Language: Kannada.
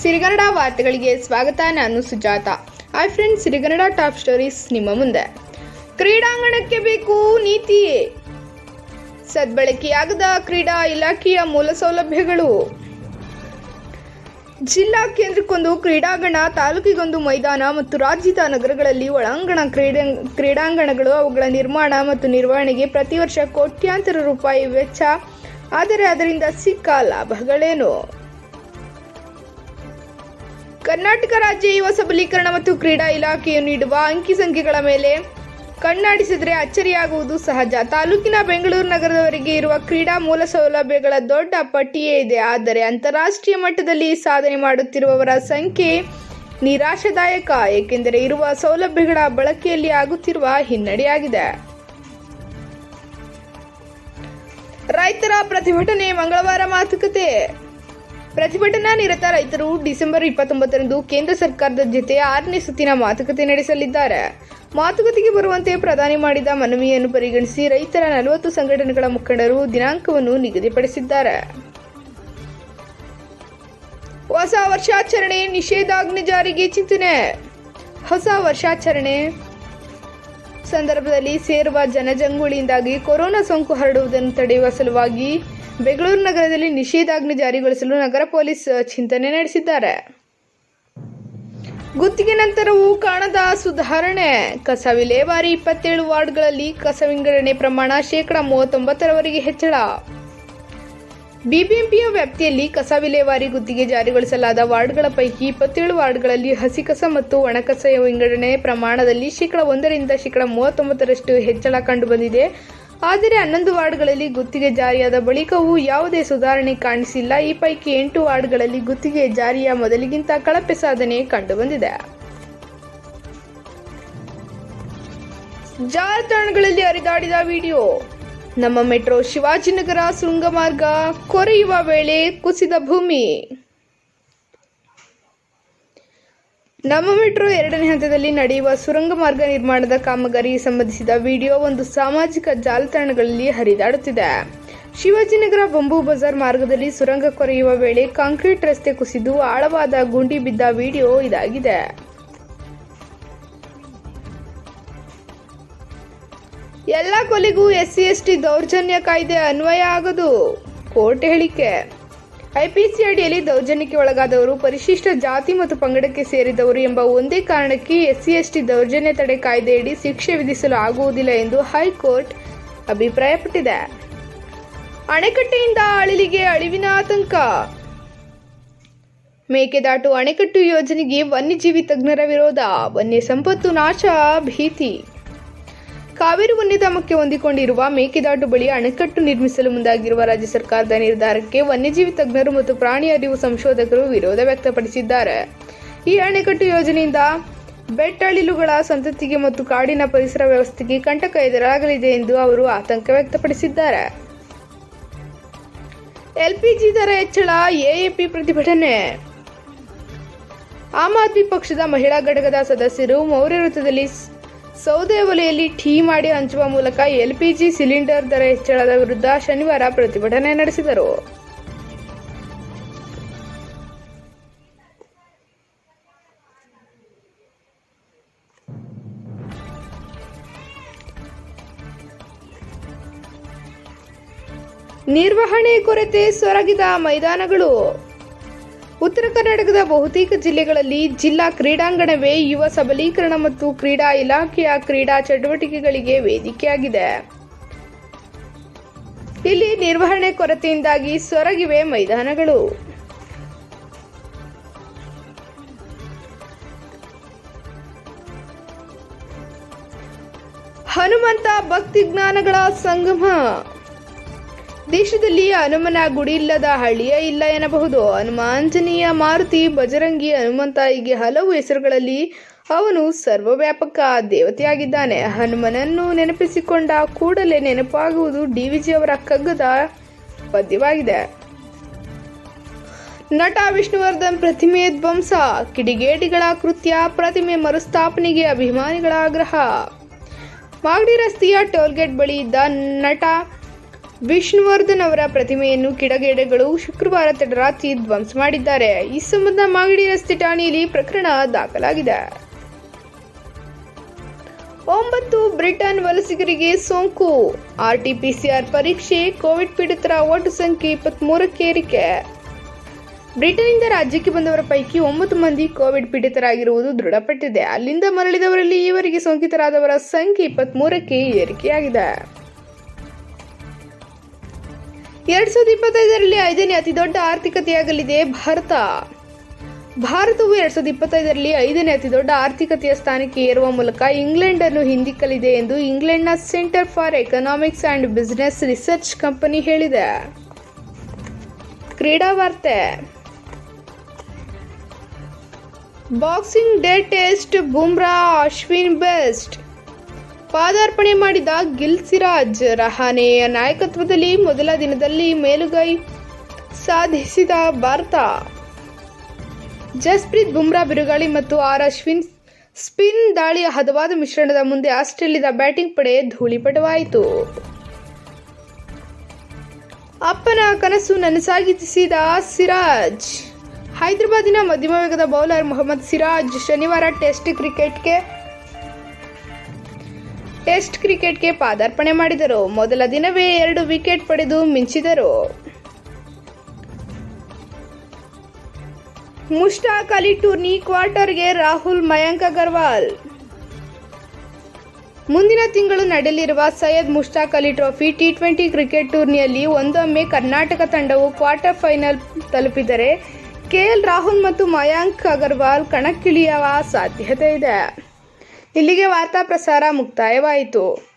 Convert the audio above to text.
ಸಿರಿಗನ್ನಡ ವಾರ್ತೆಗಳಿಗೆ ಸ್ವಾಗತ. ನಾನು Sujatha. Hi friends Sirigannada top stories ನಿಮ್ಮ ಮುಂದೆ. ಕ್ರೀಡಾಂಗಣಕ್ಕೆ ಬೇಕು ನೀತಿಯೇ? ಸದ್ಬಳಕೆಯಾಗದ ಕ್ರೀಡಾ ಇಲಾಖೆಯ ಮೂಲ ಸೌಲಭ್ಯಗಳು? ಜಿಲ್ಲಾ ಕೇಂದ್ರಕ್ಕೊಂದು ಕ್ರೀಡಾಂಗಣ, ತಾಲೂಕಿಗೊಂದು ಮೈದಾನ ಮತ್ತು ರಾಜ್ಯದ ನಗರಗಳಲ್ಲಿ ಒಳಾಂಗಣ ಕ್ರೀಡೆ, ಕ್ರೀಡಾಂಗಣಗಳು ಅವುಗಳ ನಿರ್ಮಾಣ ಮತ್ತು ನಿರ್ವಹಣೆಗೆ ಪ್ರತಿ ವರ್ಷ ಕೋಟ್ಯಾಂತರ ರೂಪಾಯಿ ವೆಚ್ಚ. ಆದರೆ ಅದರಿಂದ ಸಿಕ್ಕ ಲಾಭಗಳೇನು? ಕರ್ನಾಟಕ ರಾಜ್ಯ ಯುವ ಸಬಲೀಕರಣ ಮತ್ತು ಕ್ರೀಡಾ ಇಲಾಖೆಯು ನೀಡುವ ಅಂಕಿ ಸಂಖ್ಯೆಗಳ ಮೇಲೆ ಕಣ್ಣಾಡಿಸಿದರೆ ಅಚ್ಚರಿಯಾಗುವುದು ಸಹಜ. ತಾಲೂಕಿನ ಬೆಂಗಳೂರು ನಗರದವರೆಗೆ ಇರುವ ಕ್ರೀಡಾ ಮೂಲ ಸೌಲಭ್ಯಗಳ ದೊಡ್ಡ ಪಟ್ಟಿಯೇ ಇದೆ. ಆದರೆ ಅಂತಾರಾಷ್ಟ್ರೀಯ ಮಟ್ಟದಲ್ಲಿ ಸಾಧನೆ ಮಾಡುತ್ತಿರುವವರ ಸಂಖ್ಯೆ ನಿರಾಶಾದಾಯಕ, ಏಕೆಂದರೆ ಇರುವ ಸೌಲಭ್ಯಗಳ ಬಳಕೆಯಲ್ಲಿ ಆಗುತ್ತಿರುವ ಹಿನ್ನಡೆಯಾಗಿದೆ. ರೈತರ ಪ್ರತಿಭಟನೆ ಮಂಗಳವಾರ ಮಾತುಕತೆ. ಪ್ರತಿಭಟನಾ ನಿರತ ರೈತರು ಡಿಸೆಂಬರ್ ಇಪ್ಪತ್ತೊಂಬತ್ತರಂದು ಕೇಂದ್ರ ಸರ್ಕಾರದ ಜೊತೆ ಆರನೇ ಸುತ್ತಿನ ಮಾತುಕತೆ ನಡೆಸಲಿದ್ದಾರೆ. ಮಾತುಕತೆಗೆ ಬರುವಂತೆ ಪ್ರಧಾನಿ ಮಾಡಿದ ಮನವಿಯನ್ನು ಪರಿಗಣಿಸಿ ರೈತರ ನಲವತ್ತು ಸಂಘಟನೆಗಳ ಮುಖಂಡರು ದಿನಾಂಕವನ್ನು ನಿಗದಿಪಡಿಸಿದ್ದಾರೆ. ಹೊಸ ವರ್ಷಾಚರಣೆ ನಿಷೇಧಾಜ್ಞೆ ಜಾರಿಗೆ ಚಿಂತನೆ. ಹೊಸ ವರ್ಷಾಚರಣೆ ಸಂದರ್ಭದಲ್ಲಿ ಸೇರುವ ಜನಜಂಗುಳಿಯಿಂದಾಗಿ ಕೊರೋನಾ ಸೋಂಕು ಹರಡುವುದನ್ನು ತಡೆಯುವ ಸಲುವಾಗಿ ಬೆಂಗಳೂರು ನಗರದಲ್ಲಿ ನಿಷೇಧಾಜ್ಞೆ ಜಾರಿಗೊಳಿಸಲು ನಗರ ಪೊಲೀಸ್ ಚಿಂತನೆ ನಡೆಸಿದ್ದಾರೆ. ಗುತ್ತಿಗೆ ನಂತರವೂ ಕಾಣದ ಸುಧಾರಣೆ. ಕಸ ವಿಲೇವಾರಿ ಇಪ್ಪತ್ತೇಳು ವಾರ್ಡ್ಗಳಲ್ಲಿ ಕಸ ವಿಂಗಡಣೆ ಪ್ರಮಾಣ ಶೇಕಡ ಮೂವತ್ತೊಂಬತ್ತರವರೆಗೆ ಹೆಚ್ಚಳ. ಬಿಬಿಎಂಪಿಯ ವ್ಯಾಪ್ತಿಯಲ್ಲಿ ಕಸ ವಿಲೇವಾರಿ ಗುತ್ತಿಗೆ ಜಾರಿಗೊಳಿಸಲಾದ ವಾರ್ಡ್ಗಳ ಪೈಕಿ ಇಪ್ಪತ್ತೇಳು ವಾರ್ಡ್ಗಳಲ್ಲಿ ಹಸಿ ಕಸ ಮತ್ತು ಒಣಕಸ ವಿಂಗಡಣೆ ಪ್ರಮಾಣದಲ್ಲಿ ಶೇಕಡ ಒಂದರಿಂದ ಶೇಕಡ ಮೂವತ್ತೊಂಬತ್ತರಷ್ಟು ಹೆಚ್ಚಳ ಕಂಡುಬಂದಿದೆ. ಆದರೆ ಹನ್ನೊಂದು ವಾರ್ಡ್ಗಳಲ್ಲಿ ಗುತ್ತಿಗೆ ಜಾರಿಯಾದ ಬಳಿಕವೂ ಯಾವುದೇ ಸುಧಾರಣೆ ಕಾಣಿಸಿಲ್ಲ. ಈ ಪೈಕಿ ಎಂಟು ವಾರ್ಡ್ಗಳಲ್ಲಿ ಗುತ್ತಿಗೆ ಜಾರಿಯ ಮೊದಲಿಗಿಂತ ಕಳಪೆ ಸಾಧನೆ ಕಂಡುಬಂದಿದೆ. ಜಾಲತಾಣಗಳಲ್ಲಿ ಹರಿದಾಡಿದ ವಿಡಿಯೋ, ನಮ್ಮ ಮೆಟ್ರೋ ಶಿವಾಜಿನಗರ ಶೃಂಗಮಾರ್ಗ ಕೊರೆಯುವ ವೇಳೆ ಕುಸಿದ ಭೂಮಿ. ನಮ್ಮ ಮೆಟ್ರೋ ಎರಡನೇ ಹಂತದಲ್ಲಿ ನಡೆಯುವ ಸುರಂಗ ಮಾರ್ಗ ನಿರ್ಮಾಣದ ಕಾಮಗಾರಿಗೆ ಸಂಬಂಧಿಸಿದ ವಿಡಿಯೋ ಒಂದು ಸಾಮಾಜಿಕ ಜಾಲತಾಣಗಳಲ್ಲಿ ಹರಿದಾಡುತ್ತಿದೆ. ಶಿವಾಜಿನಗರ ಬೊಂಬು ಬಜಾರ್ ಮಾರ್ಗದಲ್ಲಿ ಸುರಂಗ ಕೊರೆಯುವ ವೇಳೆ ಕಾಂಕ್ರೀಟ್ ರಸ್ತೆ ಕುಸಿದು ಆಳವಾದ ಗುಂಡಿ ಬಿದ್ದ ವಿಡಿಯೋ ಇದಾಗಿದೆ. ಎಲ್ಲ ಕೊಲೆಗೂ ಎಸ್ಸಿ ಎಸ್ಟಿ ದೌರ್ಜನ್ಯ ಕಾಯ್ದೆ ಅನ್ವಯ ಆಗದು ಕೋರ್ಟ್ ಹೇಳಿಕೆ. ಐಪಿಸಿ ಅಡಿಯಲ್ಲಿ ದೌರ್ಜನ್ಯಕ್ಕೆ ಒಳಗಾದವರು, ಪರಿಶಿಷ್ಟ ಜಾತಿ ಮತ್ತು ಪಂಗಡಕ್ಕೆ ಸೇರಿದವರು ಎಂಬ ಒಂದೇ ಕಾರಣಕ್ಕೆ ಎಸ್ಸಿ ಎಸ್ಟಿ ದೌರ್ಜನ್ಯ ತಡೆ ಕಾಯ್ದೆಯಡಿ ಶಿಕ್ಷೆ ವಿಧಿಸಲು ಆಗುವುದಿಲ್ಲ ಎಂದು ಹೈಕೋರ್ಟ್ ಅಭಿಪ್ರಾಯಪಟ್ಟಿದೆ. ಅಣೆಕಟ್ಟೆಯಿಂದ ಅಳಿಲಿಗೆ ಅಳಿವಿನ ಆತಂಕ. ಮೇಕೆದಾಟು ಅಣೆಕಟ್ಟು ಯೋಜನೆಗೆ ವನ್ಯಜೀವಿ ತಜ್ಞರ ವಿರೋಧ ವನ್ಯ ಸಂಪತ್ತು ನಾಶ ಭೀತಿ. ಕಾವೇರಿ ವನ್ಯಧಾಮಕ್ಕೆ ಹೊಂದಿಕೊಂಡಿರುವ ಮೇಕೆದಾಟು ಬಳಿ ಅಣೆಕಟ್ಟು ನಿರ್ಮಿಸಲು ಮುಂದಾಗಿರುವ ರಾಜ್ಯ ಸರ್ಕಾರದ ನಿರ್ಧಾರಕ್ಕೆ ವನ್ಯಜೀವಿ ತಜ್ಞರು ಮತ್ತು ಪ್ರಾಣಿ ಅರಿವು ಸಂಶೋಧಕರು ವಿರೋಧ ವ್ಯಕ್ತಪಡಿಸಿದ್ದಾರೆ. ಈ ಅಣೆಕಟ್ಟು ಯೋಜನೆಯಿಂದ ಬೆಟ್ಟಳಿಲುಗಳ ಸಂತತಿಗೆ ಮತ್ತು ಕಾಡಿನ ಪರಿಸರ ವ್ಯವಸ್ಥೆಗೆ ಕಂಟಕ ಎದುರಾಗಲಿದೆ ಎಂದು ಅವರು ಆತಂಕ ವ್ಯಕ್ತಪಡಿಸಿದ್ದಾರೆ. ಎಲ್ಪಿಜಿ ದರ ಹೆಚ್ಚಳ, ಎಎಪಿ ಪ್ರತಿಭಟನೆ. ಆಮ್ ಆದ್ಮಿ ಪಕ್ಷದ ಮಹಿಳಾ ಘಟಕದ ಸದಸ್ಯರು ಮೌರ್ಯ ವೃತ್ತದಲ್ಲಿ ಸೌದೆ ಒಲೆಯಲ್ಲಿ ಟೀ ಮಾಡಿ ಹಂಚುವ ಮೂಲಕ ಎಲ್ಪಿಜಿ ಸಿಲಿಂಡರ್ ದರ ಹೆಚ್ಚಳದ ವಿರುದ್ಧ ಶನಿವಾರ ಪ್ರತಿಭಟನೆ ನಡೆಸಿದರು. ನಿರ್ವಹಣೆ ಕೊರತೆ ಸೊರಗಿದ ಮೈದಾನಗಳು. ಉತ್ತರ ಕರ್ನಾಟಕದ ಬಹುತೇಕ ಜಿಲ್ಲೆಗಳಲ್ಲಿ ಜಿಲ್ಲಾ ಕ್ರೀಡಾಂಗಣವೇ ಯುವ ಸಬಲೀಕರಣ ಮತ್ತು ಕ್ರೀಡಾ ಇಲಾಖೆಯ ಕ್ರೀಡಾ ಚಟುವಟಿಕೆಗಳಿಗೆ ವೇದಿಕೆಯಾಗಿದೆ. ಇಲ್ಲಿ ನಿರ್ವಹಣೆ ಕೊರತೆಯಿಂದಾಗಿ ಸೊರಗಿವೆ ಮೈದಾನಗಳು. ಹನುಮಂತ ಭಕ್ತಿ ಜ್ಞಾನಗಳ ಸಂಗಮ. ದೇಶದಲ್ಲಿ ಹನುಮನ ಗುಡಿ ಇಲ್ಲದ ಹಳ್ಳಿಯೇ ಇಲ್ಲ ಎನ್ನಬಹುದು. ಹನುಮಾಂಜನೇಯ ಮಾರುತಿ ಬಜರಂಗಿ ಹನುಮಂತ ಹಲವು ಹೆಸರುಗಳಲ್ಲಿ ಅವನು ಸರ್ವವ್ಯಾಪಕ ದೇವತೆಯಾಗಿದ್ದಾನೆ. ಹನುಮನನ್ನು ನೆನಪಿಸಿಕೊಂಡ ಕೂಡಲೇ ನೆನಪಾಗುವುದು ಡಿ ಡಿವಿಜಿ ಅವರ ಕಗ್ಗದ ಪದ್ಯವಾಗಿದೆ. ನಟ ವಿಷ್ಣುವರ್ಧನ್ ಪ್ರತಿಮೆ ಧ್ವಂಸ, ಕಿಡಿಗೇಡಿಗಳ ಕೃತ್ಯ, ಪ್ರತಿಮೆ ಮರುಸ್ಥಾಪನೆಗೆ ಅಭಿಮಾನಿಗಳ ಆಗ್ರಹ. ಮಾಗಡಿ ರಸ್ತೆಯ ಟೋಲ್ಗೇಟ್ ಬಳಿ ಇದ್ದ ನಟ ವಿಷ್ಣುವರ್ಧನ್ ಅವರ ಪ್ರತಿಮೆಯನ್ನು ಕಿಡಗೇಡೆಗಳು ಶುಕ್ರವಾರ ತಡರಾತ್ರಿ ಧ್ವಂಸ ಮಾಡಿದ್ದಾರೆ. ಈ ಸಂಬಂಧ ಮಾಗಡಿ ರಸ್ತೆ ಠಾಣೆಯಲ್ಲಿ ಪ್ರಕರಣ ದಾಖಲಾಗಿದೆ. ಒಂಬತ್ತು ಬ್ರಿಟನ್ ವಲಸಿಗರಿಗೆ ಸೋಂಕು. ಆರ್ಟಿಪಿಸಿಆರ್ ಪರೀಕ್ಷೆ, ಕೋವಿಡ್ ಪೀಡಿತರ ಒಟ್ಟು ಸಂಖ್ಯೆ ಇಪ್ಪತ್ಮೂರಕ್ಕೆ ಏರಿಕೆ. ಬ್ರಿಟನ್ನಿಂದ ರಾಜ್ಯಕ್ಕೆ ಬಂದವರ ಪೈಕಿ ಒಂಬತ್ತು ಮಂದಿ ಕೋವಿಡ್ ಪೀಡಿತರಾಗಿರುವುದು ದೃಢಪಟ್ಟಿದೆ. ಅಲ್ಲಿಂದ ಮರಳಿದವರಲ್ಲಿ ಈವರೆಗೆ ಸೋಂಕಿತರಾದವರ ಸಂಖ್ಯೆ ಇಪ್ಪತ್ಮೂರಕ್ಕೆ ಏರಿಕೆಯಾಗಿದೆ. ಎರಡ್ ಸಾವಿರದ ಇಪ್ಪತ್ತೈದರಲ್ಲಿ ಐದನೇ ಅತಿದೊಡ್ಡ ಆರ್ಥಿಕತೆಯಾಗಲಿದೆ ಭಾರತ. ಭಾರತವು ಎರಡ್ ಸಾವಿರದ ಇಪ್ಪತ್ತೈದರಲ್ಲಿ ಐದನೇ ಅತಿದೊಡ್ಡ ಆರ್ಥಿಕತೆಯ ಸ್ಥಾನಕ್ಕೆ ಏರುವ ಮೂಲಕ ಇಂಗ್ಲೆಂಡ್ ಅನ್ನು ಹಿಂದಿಕ್ಕಲಿದೆ ಎಂದು ಇಂಗ್ಲೆಂಡ್ನ centre for economics and business research company ಹೇಳಿದೆ. ಕ್ರೀಡಾ ವಾರ್ತೆ. Boxing day test Bumrah Ashwin best. ಪಾದಾರ್ಪಣೆ ಮಾಡಿದ ಗಿಲ್ ಸಿರಾಜ್ ರಹಾನೆಯ ನಾಯಕತ್ವದಲ್ಲಿ ಮೊದಲ ದಿನದಲ್ಲಿ ಮೇಲುಗೈ ಸಾಧಿಸಿದ ಭಾರತ. ಜಸ್ಪ್ರೀತ್ ಬುಮ್ರಾ ಬಿರುಗಾಳಿ ಮತ್ತು ಆರ್ ಅಶ್ವಿನ್ ಸ್ಪಿನ್ ದಾಳಿಯ ಹದವಾದ ಮಿಶ್ರಣದ ಮುಂದೆ ಆಸ್ಟ್ರೇಲಿಯಾದ ಬ್ಯಾಟಿಂಗ್ ಪಡೆ ಧೂಳಿಪಟವಾಯಿತು. ಅಪ್ಪನ ಕನಸು ನನಸಾಗಿಸಿದ ಸಿರಾಜ್. ಹೈದರಾಬಾದಿನ ಮಧ್ಯಮ ವೇಗದ ಬೌಲರ್ ಮೊಹಮ್ಮದ್ ಸಿರಾಜ್ ಶನಿವಾರ ಟೆಸ್ಟ್ ಕ್ರಿಕೆಟ್ಗೆ ಟೆಸ್ಟ್ ಕ್ರಿಕೆಟ್ಗೆ ಪಾದಾರ್ಪಣೆ ಮಾಡಿದರು. ಮೊದಲ ದಿನವೇ ಎರಡು ವಿಕೆಟ್ ಪಡೆದು ಮಿಂಚಿದರು. ಮುಷ್ಟಾಕ್ ಅಲಿ ಟೂರ್ನಿ ಕ್ವಾರ್ಟರ್ಗೆ ರಾಹುಲ್ ಮಯಾಂಕ್ ಅಗರ್ವಾಲ್. ಮುಂದಿನ ತಿಂಗಳು ನಡೆಯಲಿರುವ Syed Mushtaq Ali trophy T twenty cricket ಟೂರ್ನಿಯಲ್ಲಿ ಒಂದೊಮ್ಮೆ ಕರ್ನಾಟಕ ತಂಡವು ಕ್ವಾರ್ಟರ್ ಫೈನಲ್ ತಲುಪಿದರೆ ಕೆಎಲ್ ರಾಹುಲ್ ಮತ್ತು ಮಯಾಂಕ್ ಅಗರ್ವಾಲ್ ಕಣಕ್ಕಿಳಿಯುವ ಸಾಧ್ಯತೆ ಇದೆ. ಇಲ್ಲಿಗೆ ವಾರ್ತಾ ಪ್ರಸಾರ ಮುಕ್ತಾಯವಾಯಿತು.